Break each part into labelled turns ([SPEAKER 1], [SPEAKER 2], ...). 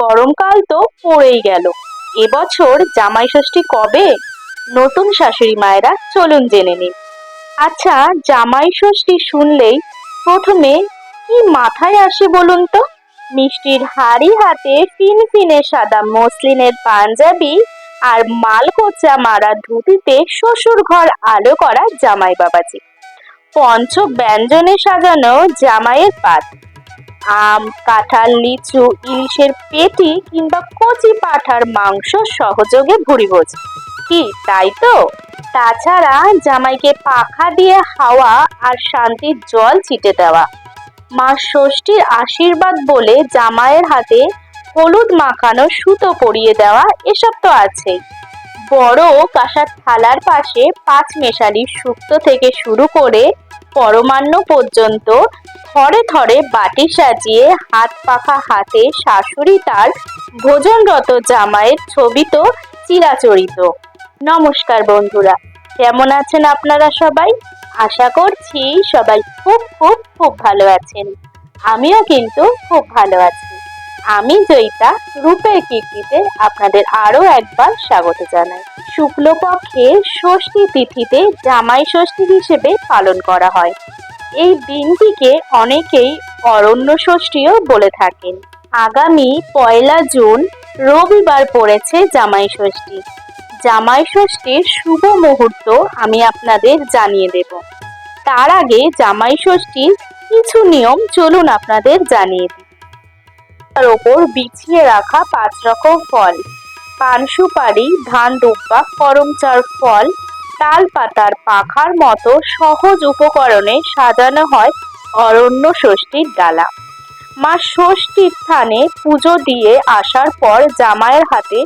[SPEAKER 1] গরমকাল তো পড়েই গেল। এবছর জামাই ষষ্ঠী কবে? নতুন শাশুড়ি মায়েরা চলুন জেনে নিন। আচ্ছা জামাই ষষ্ঠী শুনলেই প্রথমে কি মাথায় আসে বলুন তো? মিষ্টির হাড়ি হাতে ফিনফিনে সাদা মসলিনের পাঞ্জাবি আর মালকোচা মারা ধুতিতে শ্বশুর ঘর আলো করা জামাই বাবাজি পঞ্চ ব্যঞ্জনে সাজানো জামাইয়ের পাত। আম, কাঁঠাল, লিচু, ইলিশের পেটি কিংবা কচি পাঠার মাংস সহযোগে ভুরিভোজ। কি, তাই তো? তাছাড়া জামাইকে পাখা দিয়ে হাওয়া আর শান্তির জল ছিটে দেওয়া। মা ষষ্ঠীর আশীর্বাদ বলে জামাইয়ের হাতে হলুদ মাখানো সুতো পরিয়ে দেওয়া এসব তো আছেই। বড় কাঁসার থালার পাশে পাঁচ মেশালি শুক্তো থেকে শুরু করে পরমান্ন পর্যন্ত থরে থরে বাটি সাজিয়ে হাত পাখা হাতে শাশুড়ি তার ভোজনরত জামাইয়ের ছবি তো চিরাচরিত। নমস্কার বন্ধুরা, কেমন আছেন আপনারা সবাই? আশা করছি সবাই খুব খুব খুব ভালো আছেন। আমিও কিন্তু খুব ভালো আছি। আমি জয়িতা, রূপের কীর্তিতে আপনাদের আরও একবার স্বাগত জানাই। শুক্লপক্ষে ষষ্ঠী তিথিতে জামাই ষষ্ঠী হিসেবে পালন করা হয়। এই দিনটিকে অনেকেই অরণ্য ষষ্ঠীও বলে থাকেন। আগামী পয়লা জুন রবিবার পড়েছে জামাই ষষ্ঠী। জামাই ষষ্ঠীর শুভ মুহূর্ত আমি আপনাদের জানিয়ে দেব। তার আগে জামাই ষষ্ঠীর কিছু নিয়ম চলুন আপনাদের জানিয়ে দিই। তার ওপর বিছিয়ে রাখা পাঁচ রকম ফল। পান সুপারি ধান, দুব্বা করমচার ফল তাল পাতার পাখার মতো সহজ উপকরণে সাজানো হয় অরণ্য ষষ্ঠীর ডালা। মা ষষ্ঠীর স্থানে পুজো দিয়ে আসার পর জামাইয়ের হাতে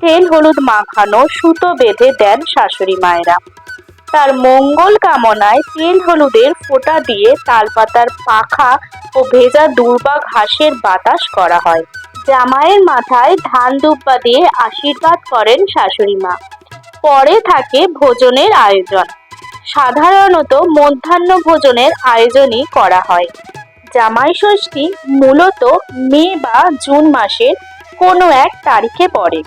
[SPEAKER 1] তেল হলুদ মাখানো সুতো বেঁধে দেন শাশুড়ি মায়েরা। তার মঙ্গল কামনায় তেল হলুদের ফোঁটা দিয়ে তালপাতার পাখা ও ভেজা দুর্বা ঘাসের বাতাস করা হয়। জামাইয়ের মাথায় ধান দুব্বা দিয়ে আশীর্বাদ করেন শাশুড়ি মা। পরে থাকে ভোজনের আয়োজন। সাধারণত মধ্যাহ্ন ভোজনের আয়োজনই করা হয়। জামাই ষষ্ঠী মূলত মে বা জুন মাসের কোনো এক তারিখে পড়ে।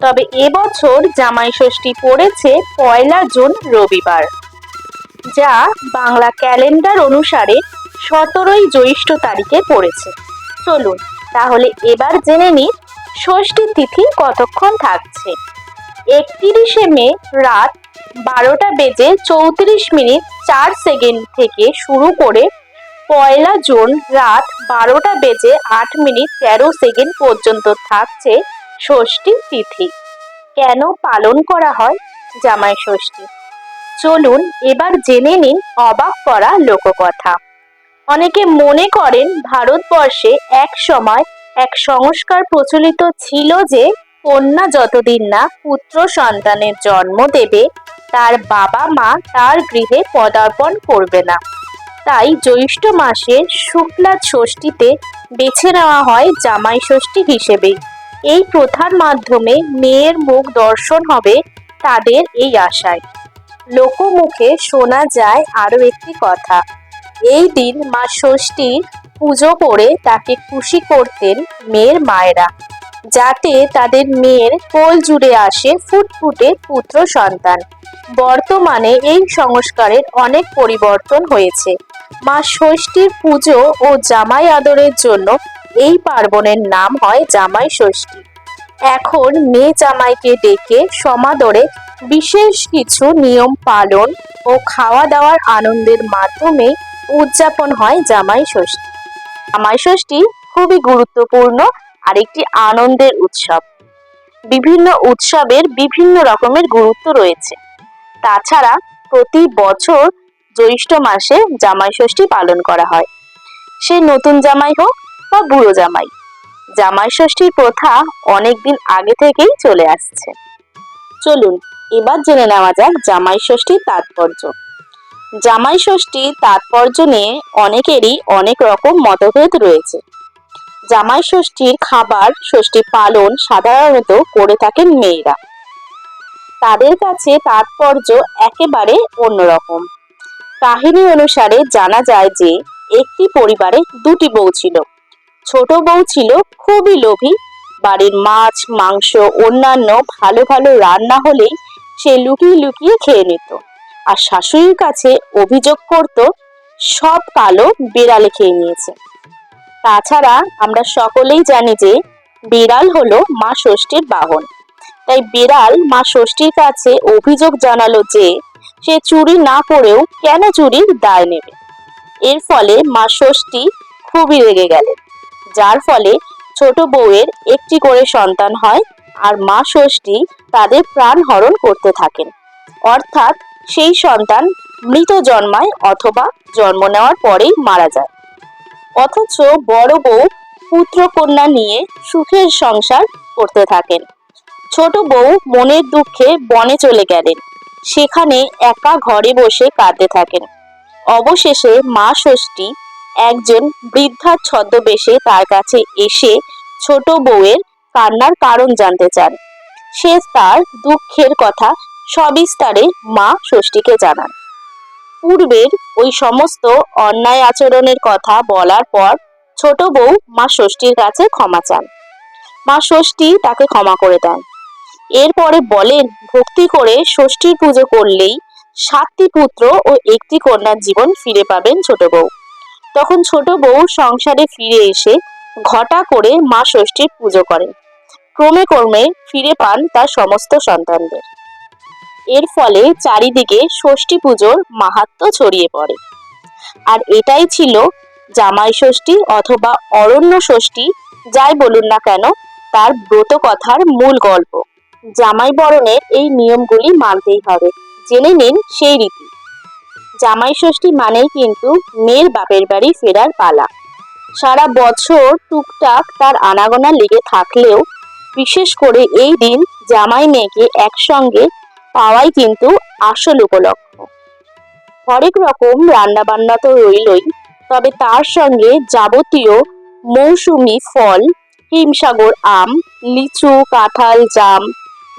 [SPEAKER 1] তবে এবছর জামাই ষষ্ঠী পড়েছে পয়লা জুন রবিবার, যা বাংলা ক্যালেন্ডার অনুসারে সতেরোই জ্যৈষ্ঠ তারিখে পড়েছে। চলুন, তাহলে এবার জেনে নিই ষষ্ঠী তিথি কতক্ষণ থাকছে। একত্রিশে মে রাত বারোটা বেজে চৌত্রিশ মিনিট চার সেকেন্ড থেকে শুরু করে পয়লা জুন রাত বারোটা বেজে আট মিনিট তেরো সেকেন্ড পর্যন্ত থাকছে ষষ্ঠী তিথি। কেন পালন করা হয়? জামাই ষষ্ঠী। চলুন এবার জেনে নিন অবাক করা লোককথা। অনেকে মনে করেন ভারতবর্ষে এক সময় এক সংস্কার প্রচলিত ছিল যে কন্যা যতদিন না পুত্র সন্তানের জন্ম দেবে, তার বাবা মা তার গৃহে পদার্পণ করবে না। তাই জ্যৈষ্ঠ মাসের শুক্লা ষষ্ঠীতে বেছে নেওয়া হয় জামাই ষষ্ঠী হিসেবে। এই প্রথার মাধ্যমে মেয়ের মুখ দর্শন হবে তাদের এই আশায়। লোকমুখে শোনা যায় আরও একটি কথা। এই দিন মা ষষ্ঠীর পুজো করে তাকে খুশি করতেন মেয়ের মায়েরা। যাতে তাদের মেয়ের কোল জুড়ে আসে ফুটফুটে পুত্র সন্তান। বর্তমানে এই সংস্কারের অনেক পরিবর্তন হয়েছে। মা ষষ্ঠীর পুজো ও জামাই আদরের জন্য এই পার্বণের নাম হয় জামাই ষষ্ঠী। এখন মেয়ে জামাইকে ডেকে সমাদরে বিশেষ কিছু নিয়ম পালন ও খাওয়া দাওয়ার আনন্দের মাধ্যমে উদযাপন হয় জামাই ষষ্ঠী। জামাই ষষ্ঠী খুবই গুরুত্বপূর্ণ আর একটি আনন্দের উৎসব। বিভিন্ন উৎসবের বিভিন্ন রকমের গুরুত্ব রয়েছে। তাছাড়া প্রতি বছর জ্যৈষ্ঠ মাসে জামাই ষষ্ঠী পালন করা হয়। সে নতুন জামাই হোক বা বুড়ো জামাই জামাই ষষ্ঠীর প্রথা অনেকদিন আগে থেকেই চলে আসছে। চলুন, এবার জেনে নেওয়া যাক জামাই ষষ্ঠীর তাৎপর্য। জামাই ষষ্ঠী তাৎপর্য নিয়ে অনেকেরই অনেক রকম মতভেদ রয়েছে। জামাই ষষ্ঠীর খাবার ষষ্ঠী পালন সাধারণত করে থাকেন মেয়েরা। তাদের কাছে তাৎপর্য একেবারে অন্যরকম। কাহিনী অনুসারে জানা যায় যে, একটি পরিবারে দুটি বউ ছিল। ছোট বউ ছিল খুবই লোভী। বাড়ির মাছ, মাংস, অন্যান্য ভালো ভালো রান্না হলেই সে লুকিয়ে লুকিয়ে খেয়ে নিত। আর শাশুড়ির কাছে অভিযোগ করত, সব কালো বেড়ালে খেয়ে নিয়েছে। তাছাড়া আমরা সকলেই জানি যে বিড়াল হলো মা ষষ্ঠীর বাহন। তাই বিড়াল মা ষষ্ঠীর কাছে অভিযোগ জানালো যে সে চুরি না করেও কেন চুরির দায় নেবে। এর ফলে মা ষষ্ঠী খুবই রেগে গেলেন, যার ফলে ছোট বউয়ের একটি করে সন্তান হয় আর মা ষষ্ঠী তাদের প্রাণ হরণ করতে থাকেন। অর্থাৎ সেই সন্তান মৃত জন্মায় অথবা জন্ম নেওয়ার পরেই মারা যায়। অথচ বড় বউ পুত্র কন্যা নিয়ে সুখের সংসার করতে থাকেন। ছোট বউ মনের দুঃখে বনে চলে গেলেন। সেখানে একা ঘরে বসে কাঁদতে থাকেন। অবশেষে মা ষষ্ঠী একজন বৃদ্ধার ছদ্মবেশে তার কাছে এসে ছোট বউয়ের কান্নার কারণ জানতে চান। সে তার দুঃখের কথা সবিস্তারে মা ষষ্ঠীকে জানান। পূর্বের ওই সমস্ত অন্যায় আচরণের কথা বলার পর ছোট বউ মা ষষ্ঠীর কাছে ক্ষমা চান। মা ষষ্ঠী তাকে ক্ষমা করে দেন। এরপরে বলেন, ভক্তি করে ষষ্ঠীর পুজো করলেই সাতটি পুত্র ও একটি কন্যার জীবন ফিরে পাবেন ছোট বউ। তখন ছোট বউ সংসারে ফিরে এসে ঘটা করে মা ষষ্ঠীর পুজো করেন। ক্রমে ক্রমে ফিরে পান তার সমস্ত সন্তানদের। এর ফলে চারিদিকে ষষ্ঠী পুজোর মাহাত্ম্য ছড়িয়ে পড়ে। আর এটাই ছিল জামাই ষষ্ঠী অথবা অরণ্য ষষ্ঠী, যাই বলুন না কেন, তার ব্রত কথার মূল গল্প। জামাই বরণের এই নিয়মগুলি মানতেই হবে। জেনে নিন সেই রীতি। জামাই ষষ্ঠী মানেই কিন্তু মেয়ের বাপের বাড়ি ফেরার পালা। সারা বছর টুকটাক তার আনাগোনা লেগে থাকলেও, বিশেষ করে এই দিন জামাই মেয়েকে একসঙ্গে পাওয়াই কিন্তু আসল উপলক্ষ। হরেক রকম রান্না বান্না তো রইলই, তবে তার সঙ্গে যাবতীয় মৌসুমি ফল, হিমসাগর আম, লিচু, কাঁঠাল, জাম,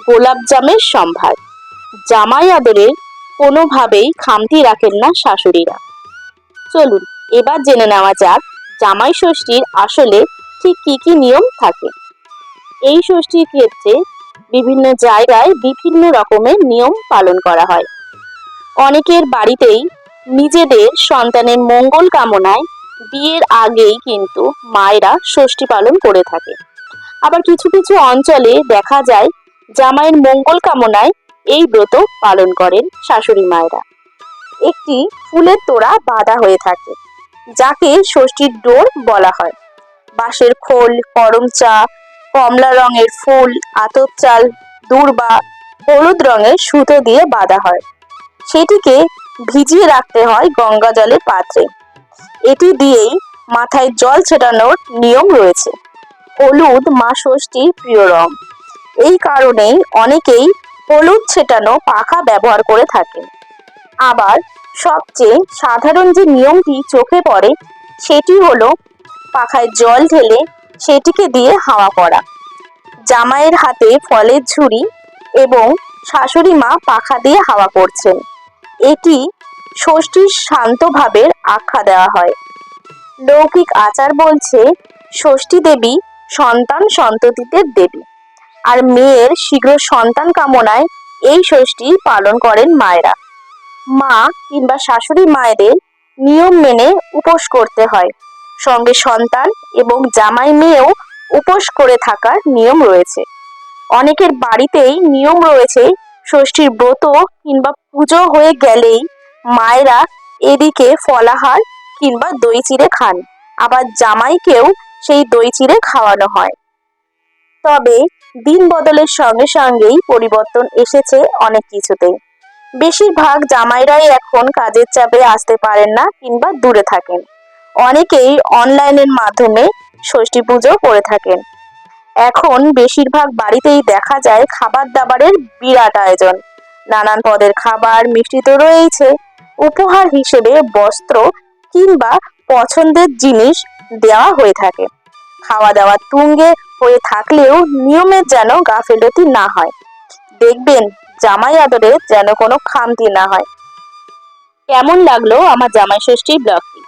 [SPEAKER 1] গোলাপ জামের সম্ভার। জামাই আদরের কোনোভাবেই খামতি রাখেন না শাশুড়িরা। চলুন, এবার জেনে নেওয়া যাক জামাই ষষ্ঠীর আসলে ঠিক কি কি নিয়ম থাকে। এই ষষ্ঠীর ক্ষেত্রে বিভিন্ন জায়গায় বিভিন্ন রকমের নিয়ম পালন করা হয়। অনেকের বাড়িতেই নিজেদের সন্তানের মঙ্গল কামনায় বিয়ের আগেই কিন্তু মায়েরা ষষ্ঠী পালন করে থাকে। আবার কিছু কিছু অঞ্চলে দেখা যায়, জামাইয়ের মঙ্গল কামনায় এই ব্রত পালন করেন শাশুড়ি মায়েরা। একটি ফুলের তোড়া বাঁধা হয়ে থাকে, যাকে ষষ্ঠীর ডোর বলা হয়। বাঁশের খোল করম চা কমলা রঙের ফুল, আতপ চাল, দূর্বা, হলুদ রঙের সুতো দিয়ে বাঁধা হয়। সেটিকে ভিজিয়ে রাখতে হয় গঙ্গা জলের পাত্রে। এটি দিয়েই মাথায় জল ছেটানোর নিয়ম রয়েছে। হলুদ মা ষষ্ঠীর প্রিয় রং এই কারণেই অনেকেই হলুদ ছেটানো পাখা ব্যবহার করে থাকেন। আবার সবচেয়ে সাধারণ যে নিয়মটি চোখে পড়ে, সেটি হলো পাখায় জল ঢেলে সেটিকে দিয়ে হাওয়া করা। জামাইয়ের হাতে ফলের ঝুড়ি এবং শাশুড়ি মা পাখা দিয়ে হাওয়া করছেন। এটি ষষ্ঠীর শান্ত ভাবের আখ্যা দেওয়া হয়। লৌকিক আচার বলছে, ষষ্ঠী দেবী সন্তান সন্ততিদের দেবী আর মেয়ের শীঘ্র সন্তান কামনায় এই ষষ্ঠী পালন করেন মায়েরা। মা কিংবা শাশুড়ি মায়েদের নিয়ম মেনে উপোস করতে হয়। সঙ্গে সন্তান এবং জামাই মেয়েও উপোস করে থাকার নিয়ম রয়েছে। অনেকের বাড়িতেই নিয়ম রয়েছে, ষষ্ঠীর ব্রত কিংবা পুজো হয়ে গেলেই মায়েরা এদিকে ফলাহার কিংবা দই চিড়ে খান। আবার জামাইকেও সেই দই চিড়ে খাওয়ানো হয়। তবে দিন বদলের সঙ্গে সঙ্গেই পরিবর্তন এসেছে অনেক কিছুতেই বেশিরভাগ জামাইরাই এখন কাজের চাপে আসতে পারেন না কিংবা দূরে থাকেন। অনেকেই অনলাইনের মাধ্যমে ষষ্ঠী পুজো করে থাকেন। এখন বেশিরভাগ বাড়িতেই দেখা যায় খাবার দাবারের বিরাট আয়োজন। নানান পদের খাবার মিষ্টি তো রয়েছে উপহার হিসেবে বস্ত্র কিংবা পছন্দের জিনিস দেওয়া হয়ে থাকে। খাওয়া দাওয়া তুঙ্গে হয়ে থাকলেও নিয়মের যেন গাফিলতি না হয়। দেখবেন জামাই আদরে যেন কোনো খামতি না হয়। কেমন লাগল আমার জামাই ষষ্ঠী ব্লগটি?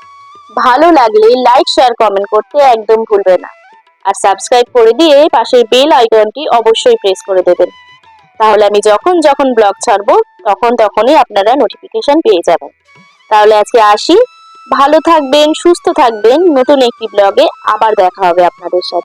[SPEAKER 1] ভালো লাগলে লাইক শেয়ার কমেন্ট করতে একদম ভুলবে না। আর সাবস্ক্রাইব করে দিয়ে পাশের বেল আইকনটি অবশ্যই প্রেস করে দেবেন। তাহলে আমি যখন যখন ব্লগ ছাড়বো, তখন তখনই আপনারা নোটিফিকেশন পেয়ে যাবেন। তাহলে আজকে আসি। ভালো থাকবেন, সুস্থ থাকবেন। নতুন একটি ব্লগে আবার দেখা হবে আপনাদের সাথে।